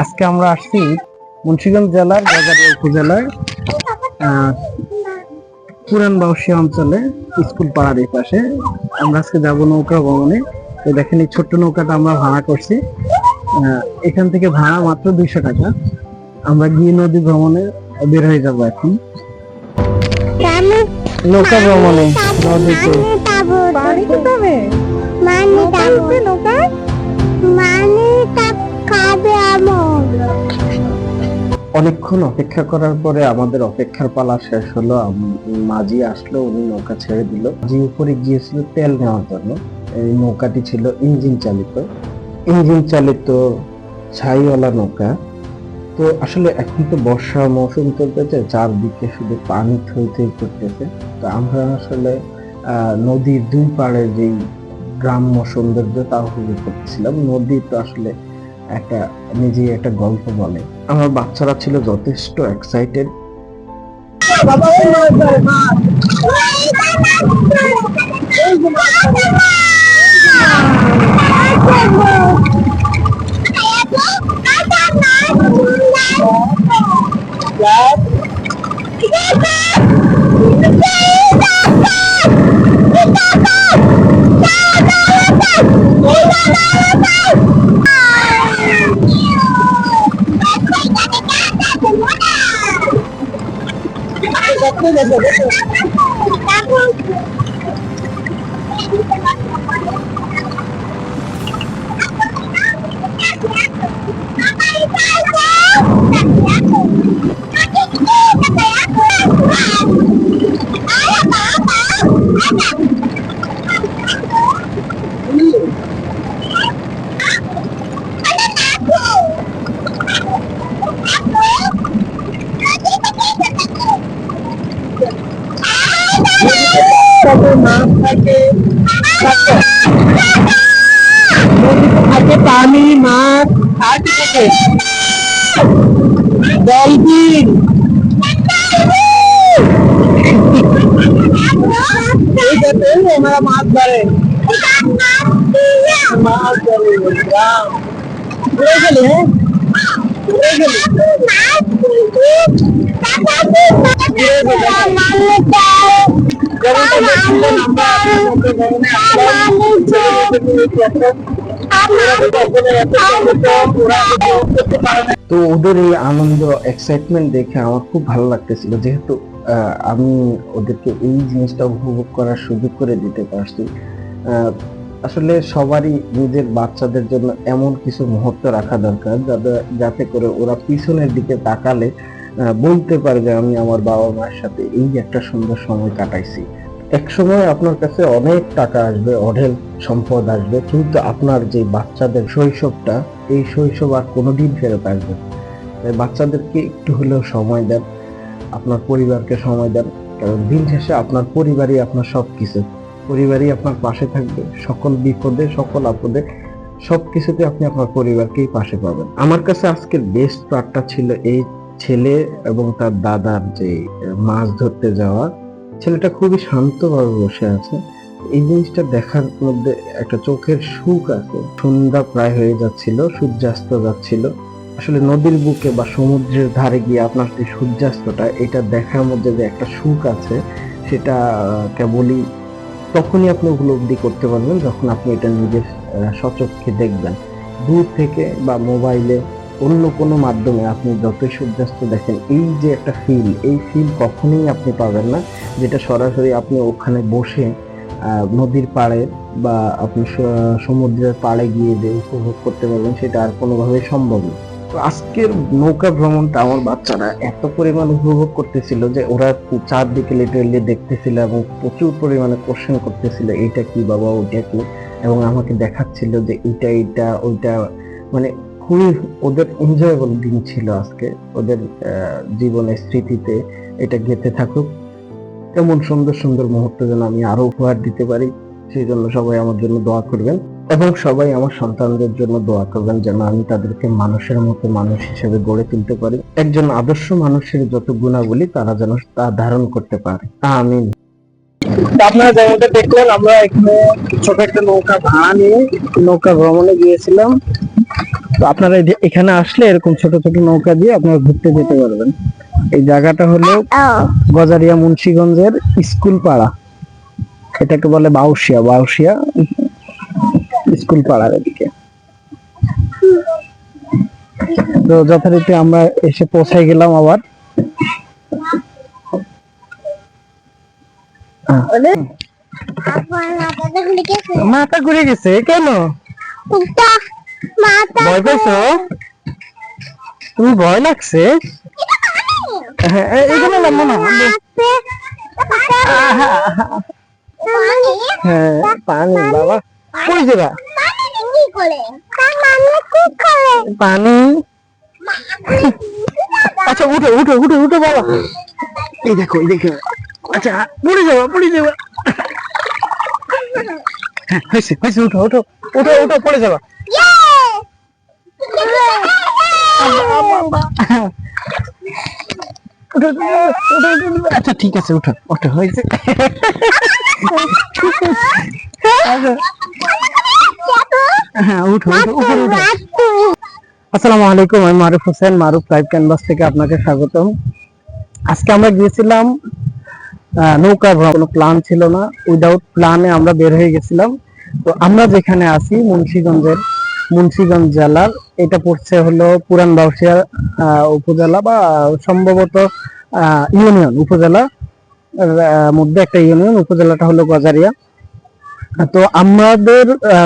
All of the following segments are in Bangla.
আজকে আমরা আসছি মুন্সিগঞ্জ জেলার বাজারিয়া উপজেলার আহ, পুরান বাউসিয়া অঞ্চলে স্কুল পাড়ার এই পাশে। আমরা আজকে যাব নৌকা ভ্রমণে। তো দেখেন এই ছোট্ট নৌকাটা আমরা ভাড়া করছি। এখান থেকে ভাড়া মাত্র দুইশো টাকা। আমরা গিয়ে নদী ভ্রমণে বের হয়ে যাব এখন। নৌকা ভ্রমণে নদীতে। অনেকক্ষণ অপেক্ষা করার পরে আমাদের অপেক্ষার পালা শেষ হলো। মাঝি আসলো, উনি নৌকা ছেড়ে দিল। জি উপরে গিয়েছিল তেল নেওয়ার জন্য। এই নৌকাটি ছিল ইঞ্জিন চালিত। ইঞ্জিন চালিত ছাইওয়ালা নৌকা। তো আসলে এখন তো বর্ষা মৌসুম চলতেছে, চারদিকে শুধু পানি থই থই করতেছে। তো আমরা আসলে নদীর দুই পাড়ে যেই গ্রাম্য সৌন্দর্য তা উপভোগ করতেছিলাম। নদী তো আসলে একটা নিজেই একটা গল্প বলে। আমার বাচ্চারা ছিল যথেষ্ট এক্সাইটেড থাকে পানি মাছ আর কি থাকে ডলফিন এই যাতে ওনারা মাছ ধরে মাছ ধরে বাহ। উড়ে গেলে হ্যাঁ উড়ে গেলে যেমন তো দেখছিলেন আমরা আপনাদের ভবনে আসলাম তো ওদের এই আনন্দ এক্সাইটমেন্ট দেখে আমার খুব ভালো লাগতেছিল। যেহেতু আমি ওদেরকে এই জিনিসটা উপভোগ করার সুযোগ করে দিতে পারছি। আসলে সবারই নিজের বাচ্চাদের জন্য এমন কিছু মুহূর্ত রাখা দরকার, যাতে যাতে করে ওরা পিছনের দিকে তাকালে বলতে পারে যে আমি আমার বাবা মায়ের সাথে, এই একটা সুন্দর সময় কাটাইছি। এক সময় আপনার কাছে অনেক টাকা আসবে, অঢেল সম্পদ আসবে, কিন্তু আপনার যে বাচ্চাদের শৈশবটা, এই শৈশব আর কোনোদিন ফেরত আসবে তাই বাচ্চাদেরকে একটু হলেও সময় দেন, আপনার পরিবারকে সময় দেন, কারণ দিন শেষে আপনার পরিবারই আপনার সব কিছু পরিবারই আপনার পাশে থাকবে, সকল বিপদে, সকল আপদে সব কিছুতে আপনি আপনার পরিবারকেই পাশে পাবেন। আমার কাছে আজকের বেস্ট পার্টটা ছিল এই ছেলে এবং তার দাদার যে মাছ ধরতে যাওয়া, ছেলেটা খুবই শান্তভাবে বসে আছে। এই জিনিসটা দেখার মধ্যে একটা চোখের সুখ আছে। সন্ধ্যা প্রায় হয়ে যাচ্ছিল, সূর্যাস্ত যাচ্ছিল। আসলে নদীর বুকে বা সমুদ্রের ধারে গিয়ে আপনার যে সূর্যাস্তটা, এটা দেখার মধ্যে যে একটা সুখ আছে, সেটা কেবলই তখনই আপনি উপলব্ধি করতে পারবেন যখন আপনি এটা নিজের সচক্ষে দেখবেন। দূর থেকে বা মোবাইলে অন্য কোনো মাধ্যমে আপনি যতই সূর্যাস্ত দেখেন, এই যে একটা ফিল এই ফিল কখনোই আপনি পাবেন না, যেটা সরাসরি আপনি ওখানে বসে নদীর পাড়ে বা আপনি সমুদ্রের পাড়ে গিয়ে যে উপভোগ করতে পারবেন, সেটা আর কোনোভাবেই সম্ভব না। তো আজকের নৌকা ভ্রমণটা আমার বাচ্চারা এত পরিমাণ উপভোগ করতেছিল যে ওরা চারদিকে লিটারেলি দেখতেছিল এবং প্রচুর পরিমাণে কোশ্চেন করতেছিল, এইটা কি বাবা, ওইটা কি? এবং আমাকে দেখাচ্ছিল যে এইটা এইটা, ওইটা মানে খুবই ওদের এনজয়েবল দিন ছিল আজকে। ওদের জীবনের স্মৃতিতে এটা গেঁথে থাকুক। এমন সুন্দর সুন্দর মুহূর্ত যেন আমি আরও উপহার দিতে পারি, সেই জন্য সবাই আমার জন্য দোয়া করবেন। এবং সবাই আমার সন্তানদের জন্য দোয়া করবেন যেন আমি তাদেরকে মানুষের মতো মানুষ হিসেবে গড়ে তুলতে পারি। একজন আদর্শ মানুষের যত গুণাবলী, তারা যেন তা ধারণ করতে পারে। আমিন। তো আপনারা যেমনটা দেখলেন, আমরা এখানে ছোট একটা নৌকা ভাড়া নিয়ে নৌকা ভ্রমণে গিয়েছিলাম। তো আপনারা এখানে আসলে এরকম ছোট ছোট নৌকা দিয়ে আপনারা ঘুরতে যেতে পারবেন। এই জায়গাটা হলো গজারিয়া মুন্সিগঞ্জের স্কুল পাড়া। এটাকে বলে বাউসিয়া বাউসিয়া স্কুল পাড়ার এদিকে। তো যথারীতি আমরা এসে পৌঁছাই গেলাম আবার। মাথা ঘুরে গেছে? কেন? ভয় পেয়েছ তুমি ভয় লাগছে? হ্যাঁ হ্যাঁ আচ্ছা উঠো উঠো উঠো উঠো, বাবা। এই দেখো এই দেখো। আচ্ছা পড়ে যাবা পড়ে যাবা। হ্যাঁ হয়েছে, উঠো উঠো। উঠো উঠো, পড়ে যাবা। আচ্ছা ঠিক আছে, উঠো উঠো, হয়েছে। হ্যাঁ আসসালামু আলাইকুম, আমি মারুফ হোসেন, মারুফ লাইভ ক্যানভাস থেকে আপনাকে স্বাগতম। আজকে আমরা গিয়েছিলাম নৌকা ভ্রমণ, কোনো প্ল্যান ছিল না। উইদাউট প্ল্যানে আমরা বের হয়ে গেছিলাম। তো আমরা যেখানে আছি, মুন্সিগঞ্জের, মুন্সিগঞ্জ জেলার এটা পড়ছে হলো পুরান বাউসিয়া উপজেলা বা সম্ভবত ইউনিয়ন, উপজেলা মধ্যে একটা ইউনিয়ন, উপজেলাটা হলো গজারিয়া। তো আমাদের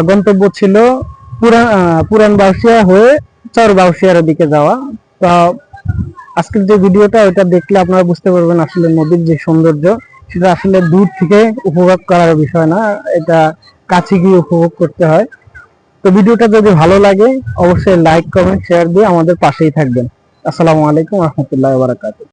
গন্তব্য ছিল পুরান পুরান বাউসিয়া হয়ে চর বাউসিয়ার দিকে যাওয়া। তো আজকের যে ভিডিওটা ওটা দেখলে আপনারা বুঝতে পারবেন আসলে নদীর যে সৌন্দর্য, সেটা আসলে দূর থেকে উপভোগ করার বিষয় না, এটা কাছে গিয়ে উপভোগ করতে হয়। তো ভিডিওটা যদি ভালো লাগে, অবশ্যই লাইক কমেন্ট শেয়ার দিয়ে আমাদের পাশেই থাকবেন। আসসালামু আলাইকুম রহমতুল্লাহ বারাকাতুহ।